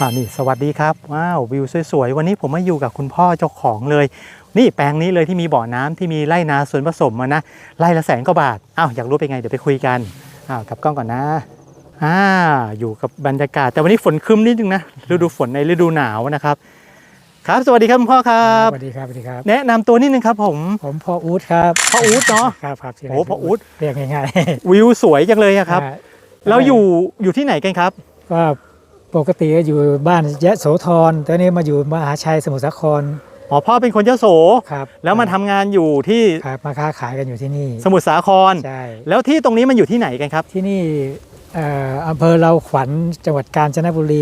อ่านี่สวัสดีครับว้าววิวสวยๆวันนี้ผมมาอยู่กับคุณพ่อเจ้าของเลย นี่แปลงนี้เลยที่มีบ่อน้ำที่มีไร่นาสวนผสมมานะไร่ละแสนกว่าบาทอ้าวอยากรู้เป็นไงเดี๋ยวไปคุยกันอ้าวกลับกล้องก่อนนะอ่าอยู่กับบรรยากาศ แต่วันนี้ฝนครึ้มนิดนึงนะฤดูฝนในฤดูหนาวนะครับ ครับสวัสดีครับคุณพ่อครับสวัสดีครับสวัสดีครับ แนะนำตัวนิดนึงครับผมผมพ่ออู๊ดครับพ่ออู๊ดเนาะครับครับชื่โอ้พ่ออู๊ดเรียกง่ายวิวสวยจังเลยอะๆครับอ่าแล้วอยู่อยู่ที่ไหนกันครับก็ ปกติก็อยู่บ้านยะโสธรแต่นี่มาอยู่มหาชัยสมุทรสาคร อ๋อพ่อเป็นคนเจ้าโส ครับแล้วมาทำงานอยู่ที่ครับมาค้าขายกันอยู่ที่นี่สมุทรสาคร ใช่ แล้วที่ตรงนี้มันอยู่ที่ไหนกันครับ ที่นี่เอ่ออำเภอเราขวัญจังหวัดกาญจนบุรี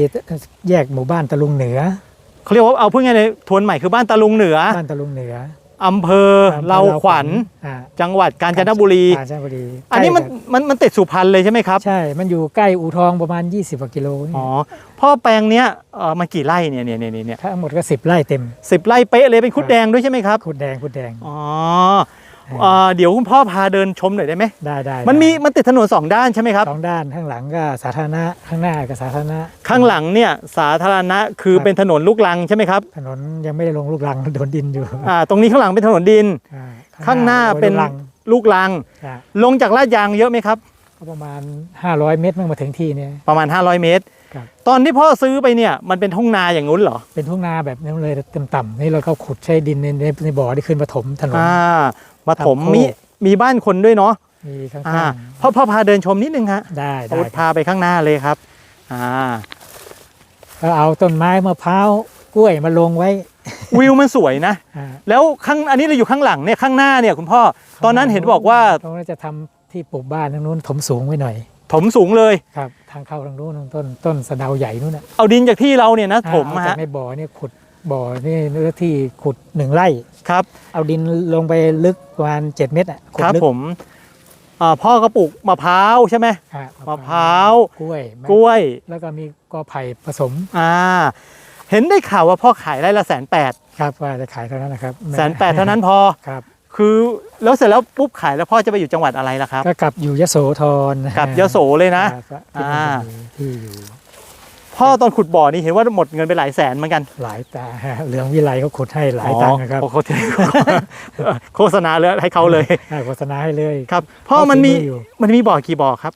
แยกหมู่บ้านตะลุงเหนือเขาเรียกว่าเอาพูดง่ายๆเลยทวนใหม่คือบ้านตะลุงเหนือ บ้านตะลุงเหนือ อำเภอเราขวัญอ่าจังหวัดกาญจนบุรีกาญจนบุรี อันนี้มันใกล้กัมันมันติดสุพรรณเลยใช่ไหมครับ ใช่ มันอยู่ใกล้อู่ทองประมาณ 20กว่ากิโลนี่อ๋อพ่อแปลงเนี้ยเออมันกี่ไร่เนี่ยเนี่ยเนี่ยเนี่ยทั้งหมดก็สิบไร่เต็มสิบไร่เป๊ะเลยเป็นคุดแดงด้วยใช่ไหมครับขุดแดงขุดแดงอ๋อ เอ่อเดี๋ยวคุณพ่อพาเดินชมหน่อยได้ไหม ได้ได้มันมีได้มันติดถนนสองด้านใช่ไหมครับ สองด้านข้างหลังก็สาธารณะข้างหน้าก็สาธารณะ ข้างหลังเนี่ยสาธารณะคือครับเป็นถนนลูกรังใช่ไหมครับ ถนนยังไม่ได้ลงลูกรังโดนดินอยู่อ่าตรงนี้ข้างหลังเป็นถนนดินอ่ข้างหน้าเป็นโดลังลูกรังอ่าลงจากลาดยางเยอะไหมครับก็ประมาณ 500 เมตรเมื่อมาถึงที่เนี่ยประมาณ 500 เมตรครับตอนที่พ่อซื้อไปเนี่ยมันเป็นทุ่งนาอย่างนู้นเหรอ เป็นทุ่งนาแบบนั้นเลยต่ำๆนี่เราก็ขุดใช้ดินในในในบ่อที่ขึ้นมาถมถนนอ่า มาถมทำโคกมีมีบ้านคนด้วยเนาะมีข้อ่าางพ่อพ่อพาเดินชมนิดนึงฮะๆได้ได้โอ๊ตพาไปข้างหน้าเลยครับอ่าก็เอาต้นไม้มะพร้าวกล้วยมาลงไว้ วิวมันสวยนะอ่าแล้วข้างอันนี้เราอยู่ข้างหลังเนี่ยข้างหน้าเนี่ยคุณพ่อตอนนั้นเห็นบอกว่าตรงนั้นจะทำที่ปลูกบ้านทางนู้นถมสูงไว้หน่อย ถมสูงเลยครับ ทางเข้าทางนู้นทางต้นต้นสะเดาใหญ่นู้นน่ะเอาดินจากที่เราเนี่ยนะถมเอาจาฮะกในบ่อเนี่ยขุด บ่อนี่เนื้อที่ขุดหนึ่งไร่ครับ เอาดินลงไปลึกประมาณ7เมตรอะขุดครับลึกผมอ่าพ่อก็ปลูกมะพร้าวใช่ไหม อะมะพร้าว กล้วยกล้วย แล้วก็มีกอไผ่ผสมอ่า เห็นได้ข่าวว่าพ่อขายไร่ละแสนแปดครับว่าจะขายเท่านั้นนะครับแสนแปดเท่านั้นพอ ครับ คือแล้วเสร็จแล้วปุ๊บขายแล้วพ่อจะไปอยู่จังหวัดอะไรล่ะครับ ก็กลับอยู่ยโสธรกลับยโสเลยนะ ครับที่อ่ามันจะมีที่อยู่ พ่อตอนขุดบ่อนี่เห็นว่าหมดเงินไปหลายแสนเหมือนกัน หลายตาเหลืองวิไลเขาขุดให้หลายตังค์นะครับอ๋อโฆษณาโฆษณาเลยให้เขาเลย ให้โฆษณาให้เลยครับพ่อมันมีเอาฝีมืออยู่มันมีบ่อกี่บ่อครับ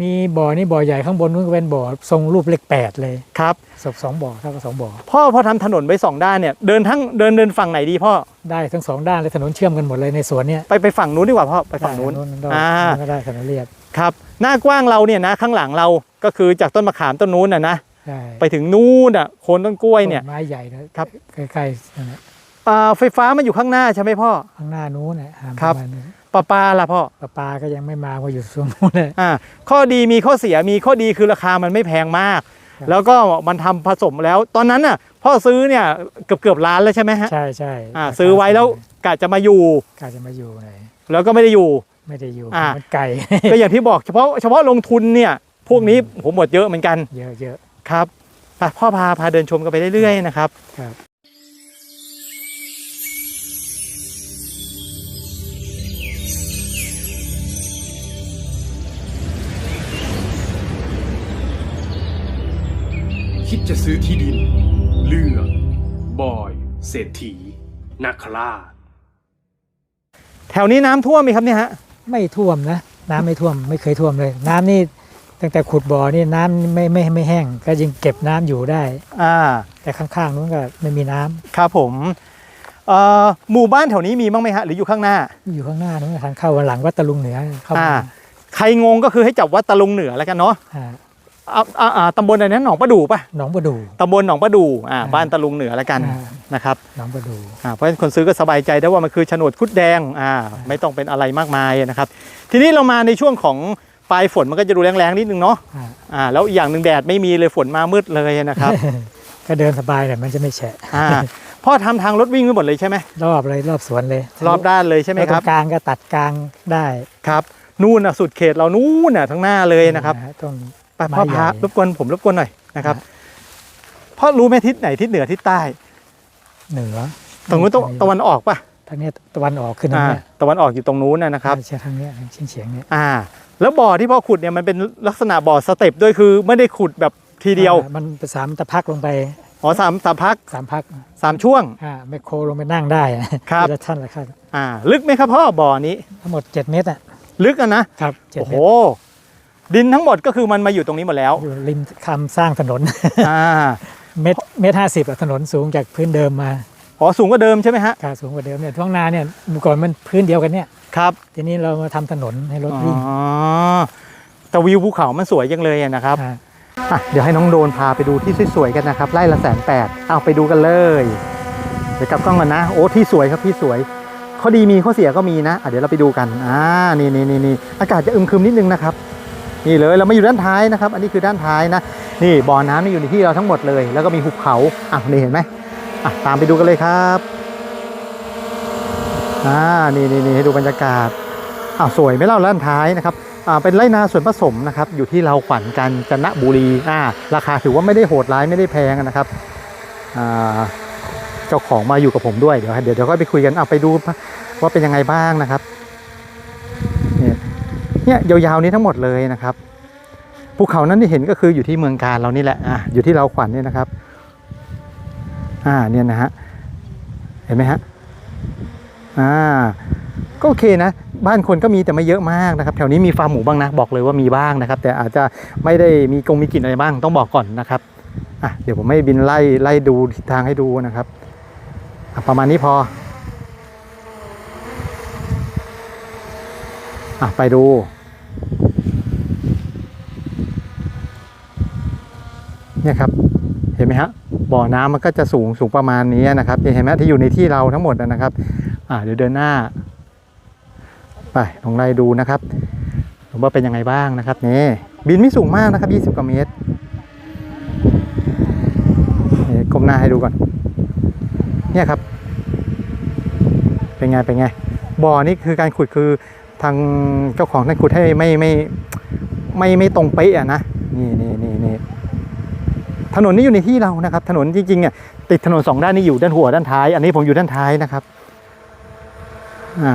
มีบ่อนี่บ่อใหญ่ข้างบนนู้นก็เป็นบ่อทรงรูปเลขแปดเลยครับศพสองบ่อเท่ากับสองบ่อพ่อพอทำถนนไว้สองด้านเนี่ยเดินทั้งเดินเดินฝั่งไหนดีพ่อได้ทั้งสองด้านเลยถนนเชื่อมกันหมดเลยในสวนเนี่ยไปไปฝั่งนู้นดีกว่าพ่อไปฝั่งนู้นได้อ่าก็ได้ถนนเรียบครับหน้ากว้างเราเนี่ยนะข้างหลังเราก็คือจากต้นมะขามต้นนู้นน่ะนะใช่ไปถึงนู้นอะโคนต้นกล้วยเนี่ยต้ไม้ใหญ่นะครับใกล้ๆนั่นแหละอ่าไฟฟ้ามันอยู่ข้างหน้าใช่ไหมพ่อข้างหน้านู้นนะห่างครับ ปะมาณนี้ปลาปลาล่ะพ่อปลาปลาก็ยังไม่มาว่าอยู่ตรงนู้นเลย อ่าข้อดีมีข้อเสียมีข้อดีคือราคามันไม่แพงมาก ครับ แล้วก็มันทำผสมแล้ว ตอนนั้นน่ะพ่อซื้อเนี่ยเกือบเกือบล้านแล้วใช่ไหมฮะใช่ใช่อ่าซื้อไว้แล้วกะจะมาอยู่ กาจะมาอยู่ไหนแล้วก็ไม่ได้อยู่ ไม่ได้อยู่อ่ามันไกล ก็อย่างที่บอกเฉพาะเฉพาะลงทุนเนี่ยพวกนี้ผมหมดเยอะเหมือนกันเยอะเยอะ ครับไปพ่อพาพาเดินชมกันไปเรื่อยๆนะครับ ครับ คิดจะซื้อที่ดิน เลือกบอย เศรษฐีนักคราชแถวนี้น้ำท่วมไหมครับเนี่ยฮะ ไม่ท่วมนะ น้ำไม่ท่วมไม่เคยท่วมเลย น้ำนี่ตั้งแต่ขุดบ่อนี่น้ำไม่ไม่ไม่แห้ง ก็ยังเก็บน้ำอยู่ได้ อ่า แต่ข้างๆนู้นก็ไม่มีน้ำครับผมเอ่อหมู่บ้านแถวนี้มีบ้างไหมฮะ หรืออยู่ข้างหน้า อยู่ข้างหน้านู้นทางเข้าวันหลังวัดตะลุงเหนือเข้าอ่า มาใครงงก็คือให้จับวัดตะลุงเหนือแล้วกันเนาะ อ่า อ่าอ่าอ่าตำบลอะไรนะหนองประดู่ปะหนองประดูตำบลหนองประดู่อ่าอ่าบ้านตะลุงเหนือแล้วกันอ่า นะครับหนองประดูอ่าเพราะฉะนั้นคนซื้อก็สบายใจได้ว่ามันคือโฉนดคุดแดงอ่าไม่ต้องเป็นอะไรมากมายนะครับ ทีนี้เรามาในช่วงของปลายฝนมันก็จะดูแรงๆนิดนึงเนาะอ่าอ่าแล้วอีกอย่างหนึ่งแดดไม่มีเลยฝนมามืดเลยนะครับก็เดินสบายแต่มันจะไม่แฉะอ่าพ่อทำทางรถวิ่งไปหมดเลยใช่ไหมรอบเลยรอบสวนเลยรอบด้านเลยใช่ไหมแล้วคตรรับงกลางก็ตัดกลางได้ครับนู่นน่ะสุดเขตเรานู่นน่ะทั้งหน้าเลยนะครับ ฮต้น ไปพ่อไม้ใหญ่พารบกวนผมรบกวนหน่อยนะครับอ่พ่อรู้ไหมทิศไหนทิศเหนือทิศใต้ เหนือตรงนู้นตะตะวันออกป่ะทางเนี้ยตะวันออกขึ้นทางอ่าเนี้ยตะวันออกอยู่ตรงนู้นนะนะครับใช่ทางเนี้ยเฉียงเฉียงๆเนี้ยอ่า แล้วบ่อที่พ่อขุดเนี่ยมันเป็นลักษณะบ่อสเต็ปด้วยคือไม่ได้ขุดแบบทีเดียวอ่ามันสามตะพักลงไปอ๋อสามสามพักสามพักสามช่วงอ่าไมโครลงไปนั่งได้นะครับทีละท่านละขั้นอ่า ลึกไหมครับพ่อบ่อนี้ทั้งหมด7เมตรอะลึกอะนะครับเจ็ดโอ้เมโหตร ดินทั้งหมดก็คือมันมาอยู่ตรงนี้หมดแล้ว อยู่ริมคำสร้างถนน อ่าเมตรเมตรห้าสิบถนนสูงจากพื้นเดิมมาอ๋อสูงกว่าเดิมใช่ไหมฮะค่ะสูงกว่าเดิมเนี่ยท้องนาเนี่ยเมื่อก่อนมันพื้นเดียวกันเนี่ย ครับทีนี้เรามาทำถนนให้รถอ๋อวิ่งแต่วิวภูเขามันสวยจังเลยอะนะครับ อ่า อะเดี๋ยวให้น้องโดนพาไปดูที่สวยๆกันนะครับไล่ละแสนแปดเอาไปดูกันเลย เดี๋ยวกลับกล้องกันนะ โอ้ที่สวยครับที่สวย ข้อดีมีข้อเสียก็มีนะอะเดี๋ยวเราไปดูกันอ่านี่นี่นี่นี่อากาศจะอึมครึมนิดนึงนะครับ นี่เลยเรามาอยู่ด้านท้ายนะครับ อันนี้คือด้านท้ายนะนี่บ่อน้ำนี่อยู่ในที่เราทั้งหมดเลย แล้วก็มีหุบเขาอะนี่เห็นไหมอะตามไปดูกันเลยครับอ่านี่นี่นี่ให้ดูบรรยากาศอ้าวสวยไหมเล่าด้านท้ายนะครับอ่าเป็นไรนาส่วนผสมนะครับอยู่ที่เราขวัญกันจันทบุรีอ่าราคาถือว่าไม่ได้โหดร้ายไม่ได้แพงนะครับอ่าเจ้าของมาอยู่กับผมด้วยเดี๋ยวเดี๋ยวเดี๋ยวก็ไปคุยกันเอาไปดูว่าเป็นยังไงบ้างนะครับ เนี่ยยาวๆนี้ทั้งหมดเลยนะครับภูเขานั้นที่เห็นก็คืออยู่ที่เมืองการเรานี่แหละอ่าอยู่ที่เราขวัญเนี่ยนะครับ อ่าเนี่ยนะฮะเห็นไหมฮะอ่าก็โอเคนะบ้านคนก็มีแต่ไม่เยอะมากนะครับ แถวนี้มีฟาร์มหมูบ้างนะบอกเลยว่ามีบ้างนะครับ แต่อาจจะไม่ได้มีกงมีกลิ่นอะไรบ้างต้องบอกก่อนนะครับอะเดี๋ยวผมไม่บินไล่ไล่ดูทิศทางให้ดูนะครับประมาณนี้พออะไปดู เนี่ยครับเห็นไหมฮะบ่อน้ำมันก็จะสูงสูงประมาณนี้นะครับเห็นไหมที่อยู่ในที่เราทั้งหมดนะครับ อ่าเดี๋ยวเดินหน้า ไปลองไล่ดูนะครับว่าเป็นยังไงบ้างนะครับนี่บินไม่สูงมากนะครับ 20กว่าเมตรนี่ก้มหน้าให้ดูก่อน เนี่ยครับ เป็นไงเป็นไงบ่อนี่คือการขุดคือ ทางเจ้าของท่านขุดให้ไม่ไม่ไม่ไม่ตรงเป๊ะอะนะนี่นี่นี่นี่ถนนนี้อยู่ในที่เรานะครับ ถนนจริงๆอะติดถนนสองด้านนี้อยู่ด้านหัวด้านท้าย อันนี้ผมอยู่ด้านท้ายนะครับอ่า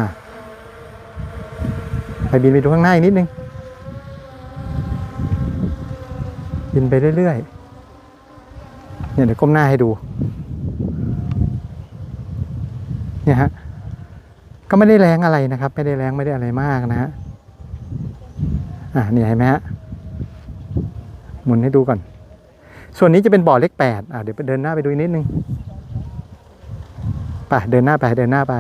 ไปบินไปดูข้างหน้านิดนึงบินไปเรื่อยๆเนี่ยเดี๋ยวก้มหน้าให้ดูเนี่ยฮะ ก็ไม่ได้แรงอะไรนะครับ ไม่ได้แรงไม่ได้อะไรมากนะฮะอ่าเนี่ยเห็นไหมฮะหมุนให้ดูก่อน ส่วนนี้จะเป็นบ่อเลขแปดอ่าเดี๋ยวไปเดินหน้าไปดูอีกนิดนึงไปเดินหน้าไปเดินหน้าไป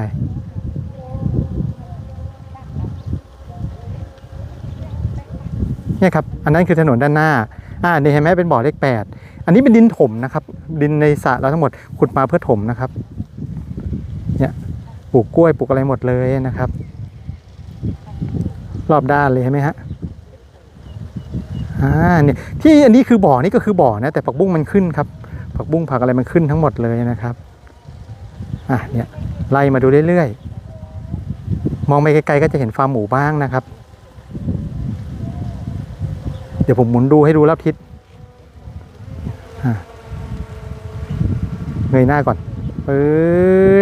เนี่ยครับอันนั้นคือถนนด้านหน้าอ่านี่เห็นไหมเป็นบ่อเลขแปดอันนี้เป็นดินถมนะครับ ดินในสระเราทั้งหมดขุดมาเพื่อถมนะครับ เนี่ย ลูกกล้วยปลูกอะไรหมดเลยนะครับ รอบด้านเลยเห็นไหมฮะอ่าเนี่ยที่อันนี้คือบ่อนี่ก็คือบ่อนะแต่ผักบุ้งมันขึ้นครับ ผักบุ้งผักอะไรมันขึ้นทั้งหมดเลยนะครับอะเนี่ยไล่มาดูเรื่อยๆมองไปไกลๆก็จะเห็นฟาร์มหมูบ้างนะครับ เดี๋ยวผมหมุนดูให้ดูรอบทิศอะเงยหน้าก่อนปื๊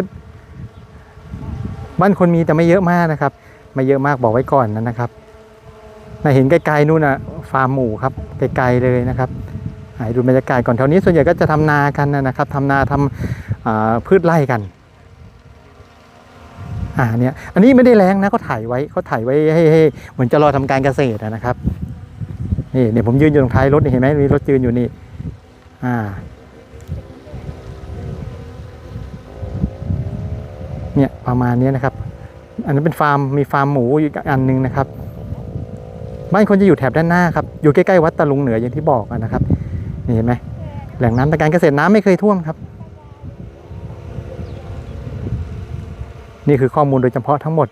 ด บ้านคนมีแต่ไม่เยอะมากนะครับ ไม่เยอะมากบอกไว้ก่อนนะครับน่าเห็นไกลๆนู่นนะฟาร์มหมูครับไกลๆเลยนะครับให้ดูบรรยากาศก่อนแถวนี้ส่วนใหญ่ก็จะทำนากันนะครับทำนาทำอ่าพืชไร่กันอ่าเนี่ยอันนี้ไม่ได้แรงนะเขาถ่ายไว้เขาถ่ายไว้ให้ให้เหมือนจะรอทำการเกษตรนะครับนี่เดี๋ยวผมยืนอยู่ตรงท้ายรถเห็นไหมมีรถยืนอยู่นี่อ่า เนี่ยประมาณนี้นะครับ อันนั้นเป็นฟาร์มมีฟาร์มหมูอยู่อีกอันหนึงนะครับ บ้านคนจะอยู่แถบด้านหน้าครับ อยู่ใกล้ๆวัดตะลุงเหนืออย่างที่บอกนะครับนี่เห็นไหมแหล่งน้ำทางการเกษตรน้ำไม่เคยท่วมครับ นี่คือข้อมูลโดยเฉพาะทั้งหมด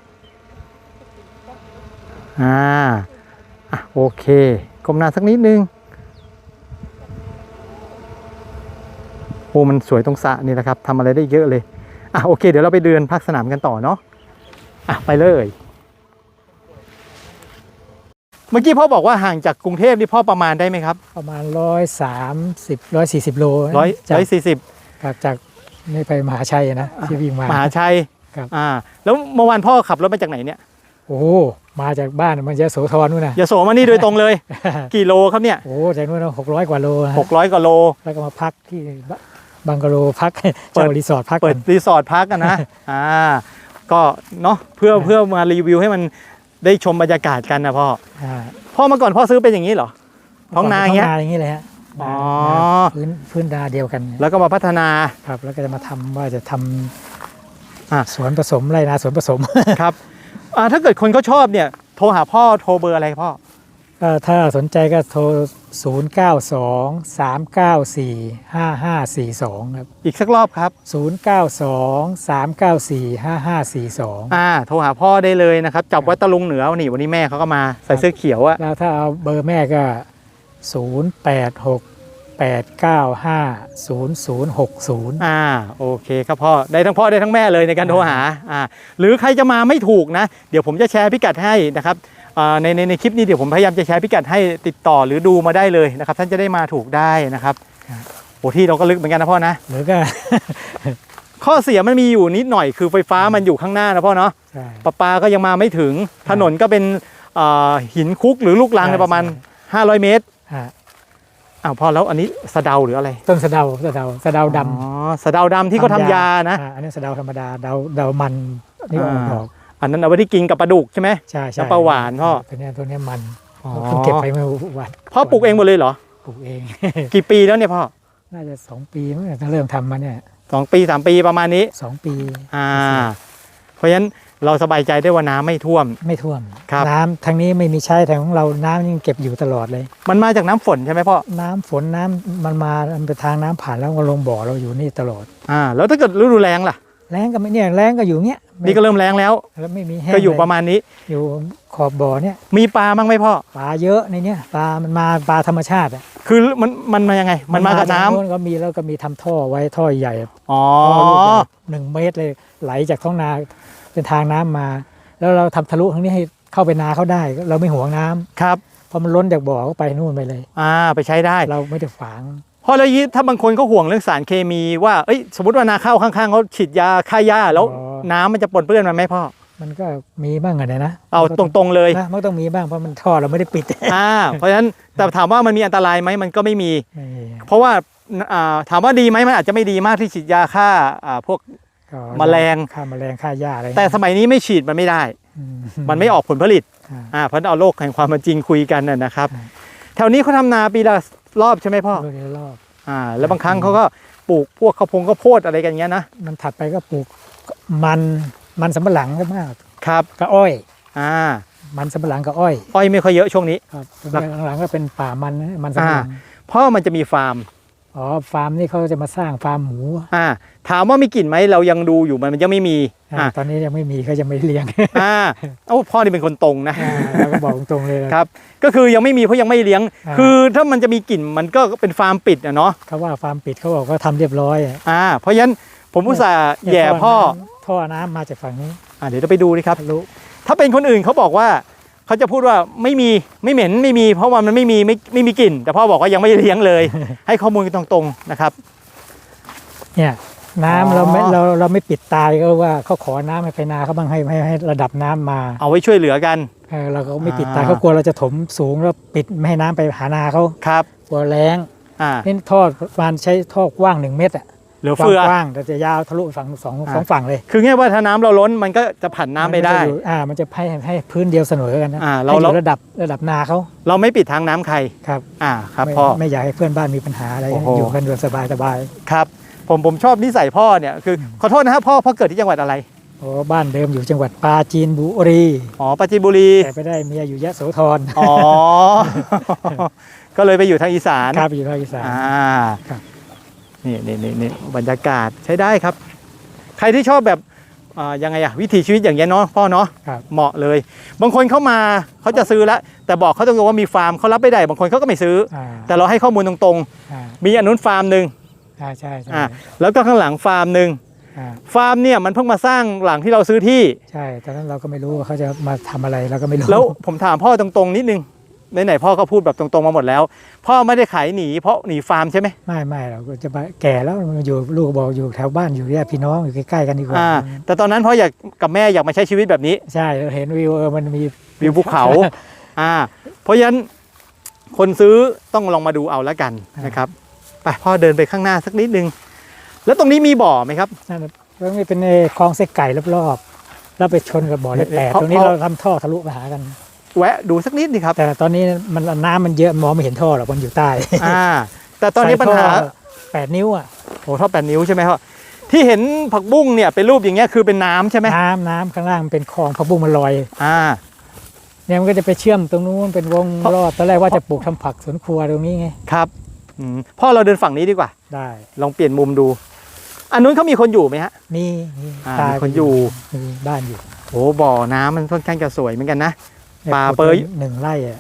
อ่าอะโอเคก้มหน้าสักนิดนึงโอ้มันสวยตรงสระนี่แหละครับทำอะไรได้เยอะเลย อะโอเค เดี๋ยวเราไปเดินพักสนามกันต่อเนาะอะไปเลย เมื่อกี้พ่อบอกว่าห่างจากกรุงเทพนี่พ่อประมาณได้ไหมครับประมาณร้อยสามสิบร้อยสี่สิบโลร้อยจากร้อยสี่สิบครับจากนี่ไปมหาชัยนะที่วิ่งมามหาชัยครับอ่า แล้วเมื่อวานพ่อขับรถมาจากไหนเนี่ยโอ้โหมาจากบ้านมันจะโสธรนู่นนะอย่าโสมานี่โดยตรงเลย กี่โลครับเนี่ยโอ้จากนู่นหกร้อยกว่าโลนะ600กว่าโล แล้วก็มาพักที่ บังกะโลพักเจ้ารีสอร์ทพักเปิกัดนรีสอร์ทพักกันนะอ่าก็เนาะเพื่อเพื่อมารีวิวให้มันได้ชมบรรยากาศกันนะพ่ออ่าพ่อเมื่อก่อนพ่อซื้อเป็นอย่างนี้เหรอท้องนาอย่างเงี้ยท้อย่างนี้เลยฮะอ๋อพื้นพื้นนาเดียวกัน แล้วก็มาพัฒนาครับ แล้วก็จะมาทำว่าจะทำอะสวนผสมไรนาสวนผสมครับอ่าถ้าเกิดคนเขาชอบเนี่ย โทรหาพ่อโทรเบอร์อะไรพ่อก็ ถ้าสนใจก็โทร 0 9 2 3 9 4 5 5 4 2 ครับ อีกสักรอบครับ 0 9 2 3 9 4 5 5 4 2 อ่าโทรหาพ่อได้เลยนะครับจับวัดตะลุงเหนือนี่วันนี้แม่เขาก็มาใส่เสื้อเขียวอะแล้วถ้าเอาเบอร์แม่ก็ 0 8 6 8 9 5 0 0 6 0 อ่าโอเคครับพ่อได้ทั้งพ่อได้ทั้งแม่เลยในการโทรหาอ่าหรือใครจะมาไม่ถูกนะ เดี๋ยวผมจะแชร์พิกัดให้นะครับอ่า ในในในคลิปนี้เดี๋ยวผมพยายามจะแชร์พิกัดให้ติดต่อหรือดูมาได้เลยนะครับ ท่านจะได้มาถูกได้นะครับครับโอ้ที่เราก็ลึกเหมือนกันนะพ่อนะหรือก็ ข้อเสียมันมีอยู่นิดหน่อยคือไฟฟ้ามันอยู่ข้างหน้านะพ่อเนาะใช่ ประปาก็ยังมาไม่ถึงถนนก็เป็นอ่าหินคุกหรือลูกรังใช่ในประมาณ 500 เมตรฮะอ้าวพ่อแล้วอันนี้สะเดาหรืออะไรต้นสะเดาสะเดาสะเดาดำอ๋อสะเดาดำที่เขาทำยานะ อ่อันนี้สะเดาธรรมดาเดาเดามันนี่ออกอ่าดอก อันนั้นเอาไว้ที่กินกับปลาดุกใช่ไหมใช่ใช่น้ำปลาหวานพ่อตัวเนี้ยตัวเนี้ยมันอ๋อเพิ่งเก็บไปเมื่อวันพ่อปลูกเองหมดเลยเหรอปลูกเอง กี่ปีแล้วเนี่ยพ่อน่าจะสองปีมั้งถ้าเริ่มทำมาเนี่ยสองปีสามปีประมาณนี้สองปีอ่า เพราะฉะนั้นเราสบายใจได้ว่าน้ำไม่ท่วมไม่ท่วมครับน้ำทางนี้ไม่มีใช้แต่ของเราน้ำยังเก็บอยู่ตลอดเลย มันมาจากน้ำฝนใช่ไหมพ่อน้ำฝนน้ำมันมามันไปทางน้ำผ่านแล้วก็ลงบ่อเราอยู่นี่ตลอดอ่าแล้วถ้าเกิดฤดูแล้งล่ะ แรงก็ไม่เนี่ยแรงก็อยู่เงี้ยนี่ก็เริ่มแล้งแล้วแล้วไม่มีแห้งก็อยู่เลประมาณนี้ อยู่ขอบบ่อเนี่ย มีปลาบ้างไหมพ่อปลาเยอะในเนี้ยปลามันมาปลาธรรมชาติอะคือมันมันมายังไง มันมากับน้ำจโก็มีแล้วก็มีทำท่อไว้ท่อใหญ่อ๋อท่อลูกใหญ่หนึ่งเมตรเลยไหลจากท้องนาเป็นทางน้ำมา แล้วเราทำทะลุทางนี้ให้เข้าไปนาเขาได้ เราไม่ห่วงน้ำครับพอมันล้นจากบ่อก็ไปนู่นไปเลย อ่า ไปใช้ได้ เราไม่ได้ฝางเพราะแล้วยี้ถ้าบางคนเขาห่วงเรื่องสารเคมีว่าเอ้ยสมมติว่านาข้าวข้างๆเขาฉีดยาฆ่าหญ้าแล้วน้ำมันจะปนเปื้อนมันไหมพ่อ มันก็มีบ้างอะเนี่ยนะเอามันก็ตรงๆเลย นะมันก็ต้องมีบ้างเพราะมันท่อเราไม่ได้ปิด อ่าเพราะฉะนั้นแต่ถามว่ามันมีอันตรายไหมมันก็ไม่มี ไม่มีเพราะว่าอ่าถามว่าดีไหมมันอาจจะไม่ดีมากที่ฉีดยาฆ่าอ่าพวก ก็แมลง ฆ่าแมลงฆ่าหญ้าอะไรแต่สมัยนี้ไม่ฉีดมันไม่ได้ อืมันไม่ออกผลผลิตอ่า อ่าเพราะฉะนั้นเอาโลกแห่งความเป็นจริงคุยกันน่ะนะครับอืมแถวนี้เขาทำนาปีละ รอบใช่ไหมพ่อโดยรอบ อ่า แล้วบางครั้งเขาก็ปลูกพวกข้าวโพงข้าวโพดอะไรกันเงี้ยนะ มันถัดไปก็ปลูกมันมันสำปะหลังก็มากครับก็อ้อย อ่า มันสำปะหลังกับอ้อยอ้อยไม่ค่อยเยอะช่วงนี้ ครับหลังๆก็เป็นป่ามันนะมันสำปะหลังเพราะมันจะมีฟาร์ม อ๋อฟาร์มนี่เขาจะมาสร้างฟาร์มหมู อ่า ถามว่ามีกลิ่นไหมเรายังดูอยู่มันมันยังไม่มีอ่าอ่าตอนนี้ยังไม่มีเขาจะไม่เลี้ยงอ่าเอ้าพ่อนี่เป็นคนตรงนะอ่าเราก็บอกตรงๆเลยครับ ก็คือยังไม่มีเพราะยังไม่เลี้ยงอ่าคือถ้ามันจะมีกลิ่นมันก็เป็นฟาร์มปิดอะเนาะเขาว่าฟาร์มปิดเขาบอกว่าทำเรียบร้อยอะอ่าเพราะฉะนั้นผมอุตส่าห์แย่พ่อท่อน้ำมาจากฝั่งนี้อ่าเดี๋ยวเราไปดูดิครับทะลุถ้าเป็นคนอื่นเขาบอกว่าเขาจะพูดว่าไม่มีไม่เหม็นไม่มี เพราะว่ามันไม่มีไม่ไม่มีกลิ่น แต่พ่อบอกว่ายังไม่เลี้ยงเลย ให้ข้อมูลกันตรงๆนะครับ เนี่ย น้ำอ๋อเราไม่เราเราไม่ปิดตายก็ว่าเขาขอน้ำให้ไปนาเขาบ้างให้ให้ให้ระดับน้ำมาเอาไว้ช่วยเหลือกัน เออเราก็ไม่ปิดตายอ่า เขากลัวเราจะถมสูงแล้วปิดไม่ให้น้ำไปหานาเขาครับกลัวแรงอ่านี่ท่อประมาณใช้ท่อกว้างหนึ่งเมตรอะเหลือเฟือกว้างๆแต่จะยาวทะลุฝั่งสองอ่าสองฝั่งเลยคือง่ายว่าถ้าน้ำเราล้นมันก็จะผันน้ำไปได้ มันจะอยู่อ่ามันจะให้ให้พื้นเดียวเสมอกันนะอ่าเราให้อเรา ยู่ระดับระดับนาเขาเราไม่ปิดทางน้ำใครครับ อ่าครับไม่พ่อ ไม่อยากให้เพื่อนบ้านมีปัญหาอะไรโอ้โห อยู่กันแบบสบายสบายครับ ผมผมชอบนิสัยพ่อเนี่ยคือขอโทษนะครับพ่อพ่อเกิดที่จังหวัดอะไรๆโอ้บ้านเดิมอยู่จังหวัดปราจีนบุรีอ๋อปราจีนบุรี แต่ไปได้เมียอยู่ยะโสธรอ๋อ ก็เลยไปอยู่ทางอีสานครับอยู่ภาคอีสานอ่าครับนี่นี่นี่นี่บรรยากาศใช้ได้ครับ ใครที่ชอบแบบอ่ายังไงอะวิถีชีวิตอย่างเงี้ยเนาะพ่อเนาะครับ เหมาะเลย บางคนเข้ามาเขาจะซื้อแล้วแต่บอกเขาตรงๆว่ามีฟาร์มเขารับไม่ได้บางคนเขาก็ไม่ซื้อ อ่าแต่เราให้ข้อมูลตรงอ่าๆ มีอันนู้นฟาร์มหนึ่ง อ่าใช่ใช่อ่าแล้วก็ข้างหลังฟาร์มหนึ่งอ่าฟาร์มเนี่ยมันเพิ่งมาสร้างหลังที่เราซื้อที่ ใช่ตอนนั้นเราก็ไม่รู้ว่าเขาจะมาทำอะไรเราก็ไม่รู้แล้วผมถามพ่อตรงๆ นิดนึงไหนๆพ่อก็พูดแบบตรงๆมาหมดแล้ว พ่อไม่ได้ขายหนีเพราะหนีฟาร์มใช่ไหม ไม่ไม่เราก็จะไปแก่แล้วมันอยู่ลูกบอกอยู่แถวบ้านอยู่ญาติพี่น้องอยู่ใกล้ๆกันดีกว่าอ่า แต่ตอนนั้นพ่ออยากกับแม่อยากมาใช้ชีวิตแบบนี้ ใช่เราเห็นวิวเออมันมี วิวภูเขา อ่า เพราะฉะนั้นคนซื้อต้องลองมาดูเอาแล้วกันนะครับ ไปพ่อเดินไปข้างหน้าสักนิดนึง แล้วตรงนี้มีบ่อไหมครับ นั่นน่ะแล้วนี่เป็นไอ้คลองเส้ไก่รอบๆแล้วไปชนกับบ่อเลขแปดเพราะ ตรงนี้เพราะเราทำท่อทะลุมาหากัน แวะดูสักนิดดีครับแต่ตอนนี้มันน้ำมันเยอะมองไม่เห็นท่อหรอกมันอยู่ใต้อ่าแต่ตอนนี้ปัญหา ใส่ท่อแปดนิ้วอะโอ้ท่อแปดนิ้วใช่ไหมครับที่เห็นผักบุ้งเนี่ยเป็นรูปอย่างเงี้ยคือเป็นน้ำใช่ไหมน้ำน้ำข้างล่างมันเป็นคลองพะบุ้งมันลอยอ่า เนี่ยมันก็จะไปเชื่อมตรงนู้นเป็นวงเพราะรอบตอนแรกว่าจะปลูกทำผักสวนครัวตรงนี้ไง ครับ อืมพ่อเราเดินฝั่งนี้ดีกว่า ได้ลองเปลี่ยนมุมดู อันนู้นเขามีคนอยู่ไหมฮะ มีมีอ่าตามีคนอยู่ มีบ้านอยู่โอ้บ่อน้ำมันค่อนข้างจะสวยเหมือนกันนะนี่ป่าขุดเปยหนึ่งไร่อะ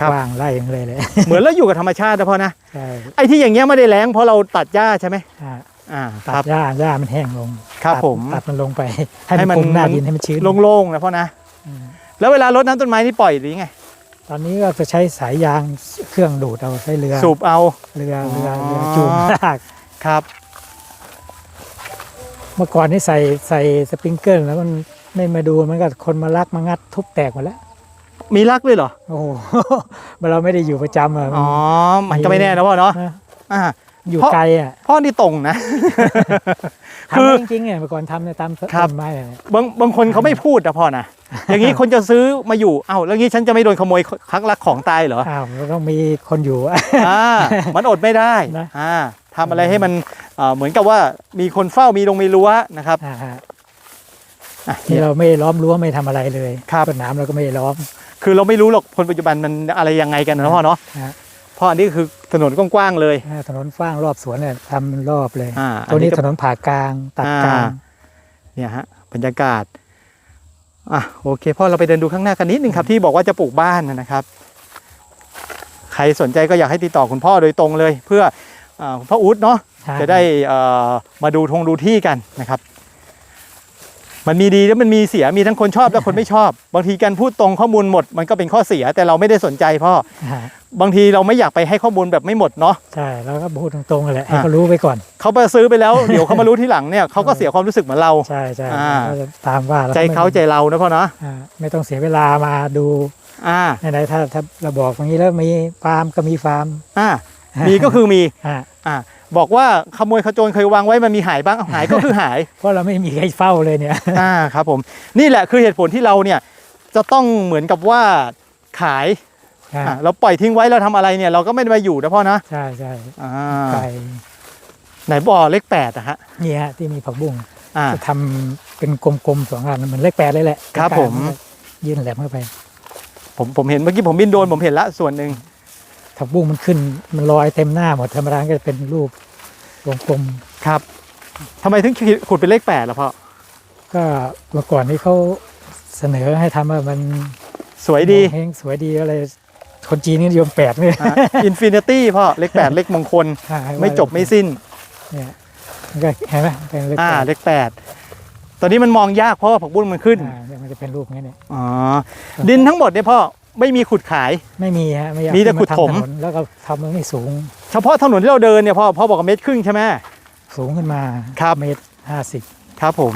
ครับกว้างไร่หนึ่งเลยเลย เหมือนเราอยู่กับธรรมชาตินะพ่อนะใช่ไอ้ที่อย่างเงี้ยไม่ได้แรงเพราะเราตัดหญ้าใช่ไหมอ่าอ่าคตัรัดบหญ้าหญ้ามันแห้งลงครับตัดผมตัดมันลงไป ให้ให้มันมันคลุมหน้าดินให้มันชื้นโล่งๆนะพ่อนะ อืมแล้วเวลารดน้ำต้นไม้นี่ปล่อยหรือไง ตอนนี้ก็จะใช้สายยางเครื่องดูดเอาใช้เรือสูบเอา เรือเรืออ๋อเรือจูงลากครับ เมื่อก่อนนี่ใส่ใส่สปริงเกิลแล้วมันไม่มาดูมันก็คนมาลักมางัดทุบแตกหมดแล้ว มีรักด้วยเหรอ โอ้โหเราไม่ได้อยู่ประจำอะอ๋อ มันก็ไม่แน่นะพ่อเนาะนะอ่า อยู่เพราะไกลอะพ่อนี่ตรงนะทำคือจริงๆเนี่ยเมื่อก่อนทำในตามครับต้นไม้เนี่ยบางบางคนเขาไม่พูดนะพ่อนะอย่างนี้คนจะซื้อมาอยู่เอ้าแล้วงี้ฉันจะไม่โดนขโมยคักลักของตายเหรออ้าวมันต้องมีคนอยู่อ่ามันอดไม่ได้นะอ่าทำอะไรให้มันเอ่อเหมือนกับว่ามีคนเฝ้ามีลงมีรั้วนะครับอ่าฮะอะนี่เราไม่ล้อมรั้วไม่ทำอะไรเลยครับต้นน้ำเราก็ไม่ล้อม คือเราไม่รู้หรอกคนปัจจุบันมันอะไรยังไงกันนะพ่อเนาะฮะ เพราะอันนี้คือถนนกว้างๆเลยอ่าถนนฟ้างรอบสวนเนี่ยทำรอบเลยอ่าตัวนี้อัก็ ถนนผ่ากลางตัดอ่ากลาง เนี่ยฮะบรรยากาศอะโอเคพ่อเราไปเดินดูข้างหน้ากันนิดนึงครับที่บอกว่าจะปลูกบ้านนะครับ ใครสนใจก็อยากให้ติดต่อคุณพ่อโดยตรงเลย เพื่ออาคุณพ่ออู๊ดเนาะฮจะได้เอ่อมาดูทงดูที่กันนะครับ มันมีดีแล้วมันมีเสียมีทั้งคนชอบและคนไม่ชอบ บางทีการพูดตรงข้อมูลหมด มันก็เป็นข้อเสียแต่เราไม่ได้สนใจพ่อ ฮะ บางทีเราไม่อยากไปให้ข้อมูลแบบไม่หมดเนาะ ใช่เราก็พูดตรงๆเลยแหละให้อะเขารู้ไปก่อน เขาไปซื้อไปแล้วเดี๋ยวเขามารู้ทีหลังเนี่ยเขาก็เสียความรู้สึกเหมือนเราใช่ใช่อ่าเราจะตามว่าแล้วใจเขาใจเรานะพ่อเนาะอ่าไม่ต้องเสียเวลามาดูอ่าไหนๆถ้าถ้าเราบอกอย่างนี้แล้วมีฟาร์มก็มีฟาร์มอ่ามีก็คือมีอ่าอ่าบอกว่าขโมยขโจรเคยวางไว้มันมีหายบ้างเอาหายก็คือหาย เพราะเราไม่มีใครเฝ้าเลยเนี่ยอ่าครับผมนี่แหละคือเหตุผลที่เราเนี่ยจะต้องเหมือนกับว่าขายอ่าอ่า เราปล่อยทิ้งไว้เราทำอะไรเนี่ยเราก็ไม่ได้มาอยู่นะพ่อนะใช่ใช่อ่าไก่ไหนบ่อเลขแปดอะฮะนี่ฮะที่มีผักบุ้งอ่าจะทำเป็นกลมๆสองอันเหมือนเลขแปดเลยแหละครับกลางๆผมนก็ยื่นแหลมเข้าไป ผมผมเห็นเมื่อกี้ผมบินโดรนผมเห็นละส่วนหนึ่งผักบุ้งมันขึ้นมันลอยเต็มหน้าหมดธรรมดาก็จะเป็นรูปวงกลมครับทำไมถึงขุดเป็นเลขแปดล่ะพ่อก็เมื่อก่อนนี้เขาเสนอให้ทำว่ามันสวยดีเฮงสวยดีอะไร คนจีนนี่นิยมแปดเนี่ยอินฟินิตี้พ่อเลขแปดเลขมงคล ไม่จบไม่สิ้นเนี่ยมันก็เห็นไหมเป็นเลขอ่าแปดเลขแปดตอนนี้มันมองยากเพราะว่าผักบุ้งมันขึ้นอ่าเนี่ยมันจะเป็นรูปอย่างนี้เนี่ยอ๋อดินทั้งหมดเนี่ยพ่อไม่มีขุดขายไม่มีฮะไม่อยากมีแต่ที่าขุดถมทำถนนแล้วก็ทำมันไม่สูง เฉพาะถนนที่เราเดินเนี่ยพ่อพ่อบอกว่าเมตรครึ่งใช่ไหมสูงขึ้นมาครับเมตรห้าสิบครับผม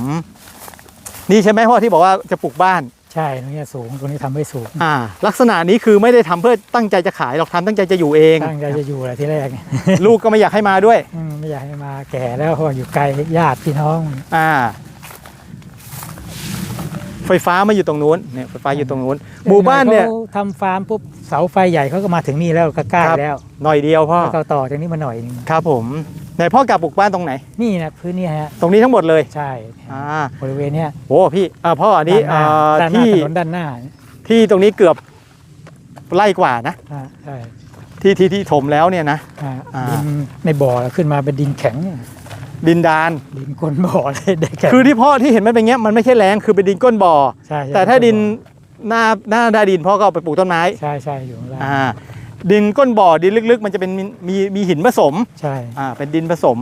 นี่ใช่ไหมพ่อที่บอกว่าจะปลูกบ้าน ใช่ตรงเนี้ยสูงตรงนี้ทำไม่สูงอ่าลักษณะนี้คือไม่ได้ทำเพื่อตั้งใจจะขายหรอกทำตั้งใจจะอยู่เองตั้งใจจะอยู่แหละที่แรกเนี่ยลูกก็ไม่อยากให้มาด้วยอืมไม่อยากให้มาแก่แล้วเพราะว่าอยู่ไกลญาติพี่น้องอ่า ไฟฟ้ามาอยู่ตรงนู้นเนี่ยไฟฟ้าอยู่ตรงนู้นหมู่บ้านเนี่ยขาทำฟาร์มปุ๊บเสาไฟใหญ่เขาก็มาถึงนี่แล้วก็กล้าครับแล้วหน่อยเดียวพ่อแล้วก็ต่อจากนี้มาหน่อยหนึงครับผมไหนพ่อกลับปลูกบ้านตรงไหน นี่นะพื้นนี่ฮะตรงนี้ทั้งหมดเลยใช่อ่าบริเวณเนี้ยโอ้พี่อ่าพ่ออันนี้ด้านหน้าอ่าด้านหน้าที่ถนนด้านหน้าที่ตรงนี้เกือบไล่กว่านะอ่าใช่ที่ที่ที่ถมแล้วเนี่ยนะอ่าอ่าดินในบ่อขึ้นมาเป็นดินแข็ง ดินดาน ดินก้นบ่อเลยได้แข็งคือที่พ่อที่เห็นมันเป็นอย่างเงี้ยมันไม่ใช่แรงคือเป็นดินก้นบ่อ ใช่ใช่แต่ถ้าดินหน้าหน้าได้ดินพ่อก็เอาไปปลูกต้นไม้ใช่ใช่อยู่ข้างล่างอ่าดินก้นบ่อดินลึกๆ มันจะเป็นมีมีมีหินผสมใช่อ่าเป็นดินผสม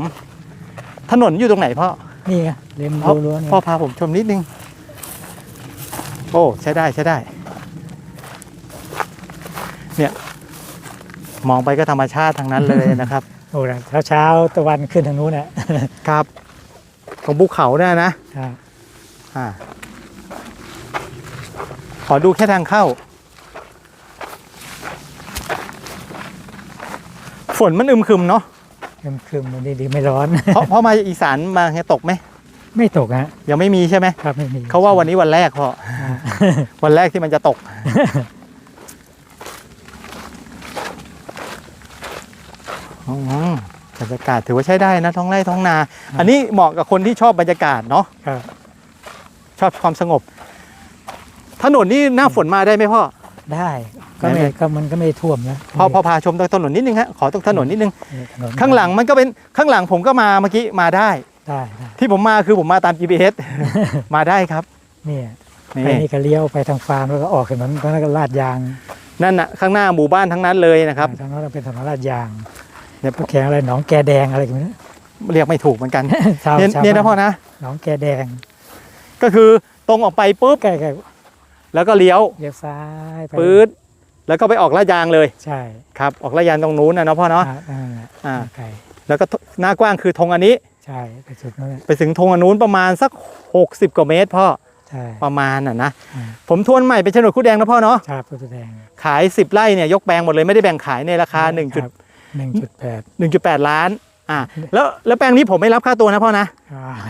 ถนนอยู่ตรงไหนพ่อนี่ไงเล็มพ่อรั้วๆเนี่ยพ่อพาผมชมนิดนึง โอ้ใช้ได้ใช้ได้ เนี่ย มองไปก็ธรรมชาติทางนั้นเลยนะครับ โอ้เช้าเช้าๆตะวันขึ้นทางนู้นน่ะครับ ของภูเขาเนี่ยนะครับอ่าขอดูแค่ทางเข้า ฝนมันอึมครึมเนาะครึมครึมๆมันดีๆไม่ร้อน เพราะเพราะมาอีสานมาเงี้ยตกไหม ไม่ตกฮะยังไม่มีใช่ไหม ครับไม่มีเขาว่าวันนี้วันแรกพ่ออ่าวันแรกที่มันจะตก อืม บรรยากาศถือว่าใช้ได้นะท้องไร่ท้องนา อันนี้เหมาะกับคนที่ชอบบรรยากาศเนาะครับชอบความสงบ ถนนนี่หน้าฝนมาได้ไหมพ่อ ได้ก็ไม่ไหนก็มันก็ไม่ท่วมนะพอพอพาชมตรงถนนนิดนึงฮะขอตรงถนนนิดนึงนี่ถนนข้างหลังมันก็เป็นข้างหลังผมก็มาเมื่อกี้มาได้ได้ได้ที่ผมมาคือผมมาตาม GPS มาได้ครับเนี่ยนี่ไปนี่ก็เลี้ยวไปทางฟาร์มแล้วก็ออกถนนตรงนั้นก็ลาดยาง นั่นน่ะข้างหน้าหมู่บ้านทั้งนั้นเลยนะครับทางนั้นเป็นถนนลาดยาง เนี่ยพวกแข่งอะไรหนองแกแดงอะไรกันนี้เรียกไม่ถูกเหมือนกันชาวเนี่ยชาวเนี่ยนะพ่อบ้านะหนองแกแดง ก็คือตรงออกไปปุ๊บใกล้แล้วก็เลี้ยวๆเลี้ยวซ้ายไปปื๊ดแล้วก็ไปออกลาดยางเลย ใช่ครับออกลาดยางตรงนู้นนะเนาะพ่อเนาะอ่านั่นแหละอ่าไกลแล้วก็หน้ากว้างคือธงอันนี้ใช่ไปจุดนู้นน่ะไปถึงธงอันนู้นประมาณสัก 60 กว่าเมตรพ่อใช่ประมาณน่ะนะอ่าผมทวนใหม่เป็นโฉนดคู่แดงนะพ่อเนาะชาบตัวแดง ขาย 10 ไร่เนี่ยยกแปลงหมดเลยไม่ได้แบ่งขายในราคา 1 หนึ่งจุดแปด1.8ล้านอ่าแล้วแล้วแปลงนี้ผมไม่รับค่าตัวนะพ่อนะ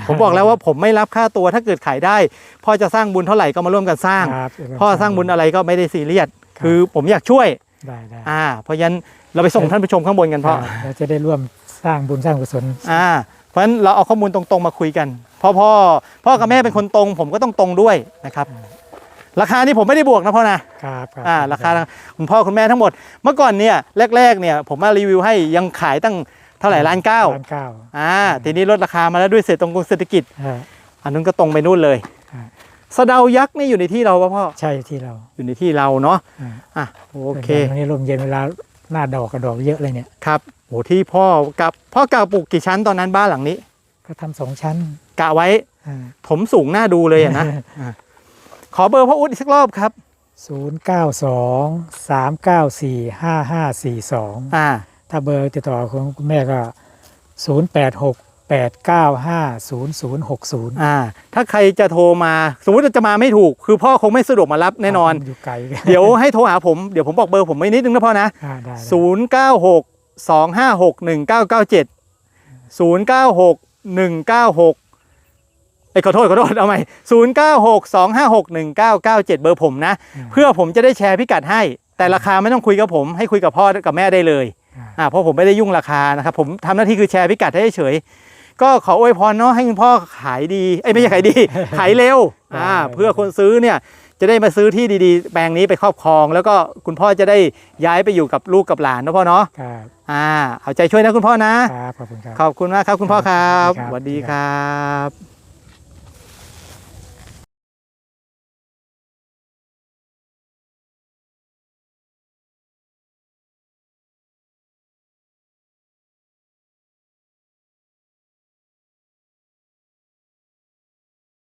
ผมบอกแล้วว่าผมไม่รับค่าตัวถ้าเกิดขายได้ พ่อจะสร้างบุญเท่าไหร่ก็มาร่วมกันสร้างครับพ่อสร้างบุญอะไรก็ไม่ได้ซีเรียสคือผมอยากช่วยได้ได้อ่า เพราะฉะนั้นเราไปส่งท่านผู้ชมข้างบนกันพ่อครับเราจะได้ร่วมสร้างบุญสร้างกุศลอ่าเพราะฉะนั้นเราเอาข้อมูลตรงๆมาคุยกัน เพ่อพ่อพ่อกับแม่เป็นคนตรง ผมก็ต้องตรงด้วยนะครับ ราคานี่ผมไม่ได้บวกนะพ่อนะครับครับอ่าราคาคุณพ่อคุณแม่ทั้งหมด เมื่อก่อนเนี่ยแรก ๆ เนี่ยผมมารีวิวให้ยังขายตั้งเท่าไหร่ล้านเก้าล้านเก้าอ่าทีนี้ลดราคามาแล้วด้วยเศรษฐกงเศรษฐกิจอ่าอันนู้นก็ตรงไปนู่นเลยครับสะเดายักษ์นี่อยู่ในที่เราปะพ่อใช่ที่เราอยู่ในที่เราเนาะอ่าอะโอเควันนี้ลมเย็นเวลาหน้าดอกกับดอกเยอะเลยเนี่ยครับโหที่พ่อกับพ่อกะปลูกกี่ชั้นตอนนั้นบ้านหลังนี้ ก็ทำสองชั้นกะไว้อ่าถมสูงหน้าดูเลยอะนะอะ ขอเบอร์พ่ออุ๊ดอีกสักรอบครับศูนย์เก้าสองสามเก้าสี่ห้าห้าสี่สองอ่า ถ้าเบอร์ติดต่อของคุณแม่ก็ศูนย์แปดหกแปดเก้าห้าศูนย์ศูนย์หกศูนย์อ่า ถ้าใครจะโทรมา สมมติจะมาไม่ถูก คือพ่อคงไม่สะดวกมารับแน่นอน อยู่ไกลเดี๋ยวให้โทรหาผม เดี๋ยวผมบอกเบอร์ผมไว้นิดนึงนะพ่อนะ อ่าได้ได้0 9 6 2 5 ไอ้ยขอโทษขอโทษเอาใหม่0 9 6 2 5 6 1 9 9 7เบอร์ผมนะ เพื่อผมจะได้แชร์พิกัดให้ แต่ราคาไม่ต้องคุยกับผมให้คุยกับพ่อกับแม่ได้เลยอ่าอ่าเพราะผมไม่ได้ยุ่งราคานะครับผมทำหน้าที่คือแชร์พิกัดให้เฉยก็ขออวยพรเนาะให้คุณพ่อขายดีเอ้ยไม่ใช่ขายดีขายเร็วอ่าเพื่อคนซื้อเนี่ยจะได้มาซื้อที่ดีๆ แปลงนี้ไปครอบครอง แล้วก็คุณพ่อจะได้ย้ายไปอยู่กับลูกกับหลานนะพ่อเนาะครับอ่าเอาใจช่วยนะคุณพ่อนะครับขอบคุณครับขอบคุณมากครับคุณพ่อครับครับสวัสดีครับ